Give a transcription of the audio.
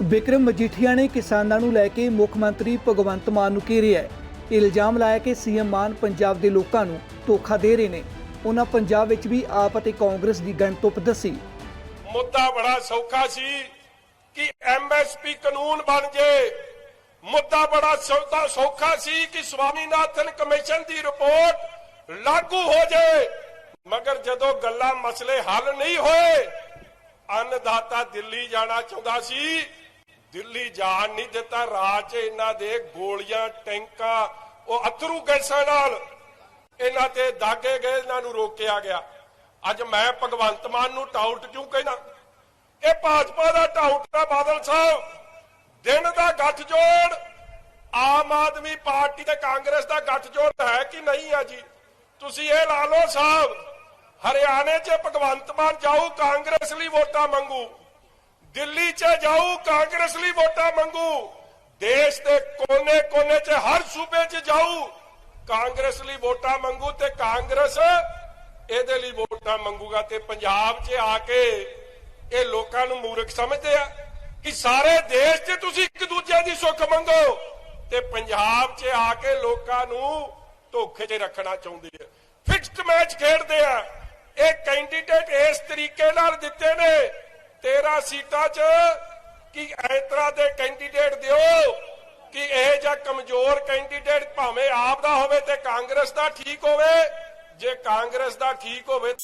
ਵਿਕਰਮ ਮਜੀਠੀਆ ਨੇ ਕਿਸਾਨਾਂ ਨੂੰ ਲੈ ਕੇ ਮੁੱਖ ਮੰਤਰੀ ਭਗਵੰਤ ਮਾਨ ਨੂੰ ਘੇਰਿਆ ਹੈ। ਇਲਜ਼ਾਮ ਲਾਇਆ ਕਿ ਸੀਐਮ ਮਾਨ ਪੰਜਾਬ ਦੇ ਲੋਕਾਂ ਨੂੰ ਧੋਖਾ ਦੇ ਰਹੇ ਨੇ। ਉਹਨਾਂ ਪੰਜਾਬ ਵਿੱਚ ਵੀ ਆਪ ਅਤੇ ਕਾਂਗਰਸ ਦੀ ਗਣਤੁੱਪ ਦੱਸੀ। ਮੁੱਦਾ ਬੜਾ ਸੌਖਾ ਸੀ ਕਿ ਐਮਐਸਪੀ ਕਾਨੂੰਨ ਬਣ ਜੇ। ਮੁੱਦਾ ਬੜਾ ਸੌਦਾ ਸੌਖਾ ਸੀ ਕਿ ਸਵਾਮੀਨਾਥਨ ਕਮਿਸ਼ਨ ਦੀ ਰਿਪੋਰਟ ਲਾਗੂ ਹੋ ਜੇ। ਮਗਰ ਜਦੋਂ ਗੱਲਾਂ ਮਸਲੇ ਹੱਲ ਨਹੀਂ ਹੋਏ, ਅੰਨਦਾਤਾ ਦਿੱਲੀ ਜਾਣਾ ਚਾਹੁੰਦਾ ਸੀ। ਦਿੱਲੀ ਜਾਣ ਨਹੀਂ ਦਿੱਤਾ, ਰਾਜ 'ਚ ਇਹਨਾਂ ਦੇ ਗੋਲੀਆਂ, ਟੈਂਕਾਂ, ਉਹ ਅਥਰੂ ਗੈਸਾਂ ਨਾਲ ਇਹਨਾਂ ਤੇ ਦਾਗੇ ਗਏ, ਇਹਨਾਂ ਨੂੰ ਰੋਕਿਆ ਗਿਆ। ਅੱਜ ਮੈਂ ਭਗਵੰਤ ਮਾਨ ਨੂੰ ਟਾਊਟ ਕਿਉਂ ਕਹਿਣਾ? ਇਹ ਭਾਜਪਾ ਦਾ ਟਾਊਟ ਹੈ ਬਾਦਲ ਸਾਹਿਬ। ਦਿਨ ਦਾ ਗੱਠਜੋੜ, ਆਮ ਆਦਮੀ ਪਾਰਟੀ ਤੇ ਕਾਂਗਰਸ ਦਾ ਗੱਠਜੋੜ ਹੈ ਕਿ ਨਹੀਂ ਹੈ ਜੀ? ਤੁਸੀਂ ਇਹ ਲਾ ਲਓ ਸਾਹਿਬ ਹਰਿਆਣੇ 'ਚ ਭਗਵੰਤ ਮਾਨ ਜਾਊ, ਕਾਂਗਰਸ ਲਈ ਵੋਟਾਂ ਮੰਗੂ। ਦਿੱਲੀ 'ਚ ਜਾਊ, ਕਾਂਗਰਸ ਲਈ ਵੋਟਾਂ ਮੰਗੂ। ਦੇਸ਼ ਦੇ ਕੋਨੇ-ਕੋਨੇ 'ਚ, ਹਰ ਸੂਬੇ 'ਚ ਜਾਊ। ਕਾਂਗਰਸ ਲਈ ਵੋਟਾਂ ਮੰਗੂ ਤੇ ਕਾਂਗਰਸ ਇਹਦੇ ਲਈ ਵੋਟਾਂ ਮੰਗੂਗਾ ਤੇ ਪੰਜਾਬ 'ਚ ਆ ਕੇ ਇਹ ਲੋਕਾਂ ਨੂੰ ਮੂਰਖ ਸਮਝਦੇ ਆ ਕਿ ਸਾਰੇ ਦੇਸ਼ 'ਚ ਤੁਸੀਂ ਇੱਕ ਦੂਜੇ ਦੀ ਸੁੱਖ ਮੰਗੋ ਤੇ ਪੰਜਾਬ 'ਚ ਆ ਕੇ ਲੋਕਾਂ ਨੂੰ ਧੋਖੇ 'ਚ ਰੱਖਣਾ ਚਾਹੁੰਦੇ ਆ। ਫਿਕਸਡ ਮੈਚ ਖੇਡਦੇ ਆ। ਇਹ ਕੈਂਡੀਡੇਟ ਇਸ ਤਰੀਕੇ ਨਾਲ ਦਿੱਤੇ ਨੇ 13 ਸੀਟਾਂ 'ਚ ਕਿ ਇਸ ਤਰ੍ਹਾਂ ਦੇ ਕੈਂਡੀਡੇਟ ਦਿਓ ਕਿ ਇਹ ਜਾਂ ਕਮਜ਼ੋਰ ਕੈਂਡੀਡੇਟ ਭਾਵੇਂ ਆਪ ਦਾ ਹੋਵੇ ਤੇ ਕਾਂਗਰਸ ਦਾ ਠੀਕ ਹੋਵੇ। ਜੇ ਕਾਂਗਰਸ ਦਾ ਠੀਕ ਹੋਵੇ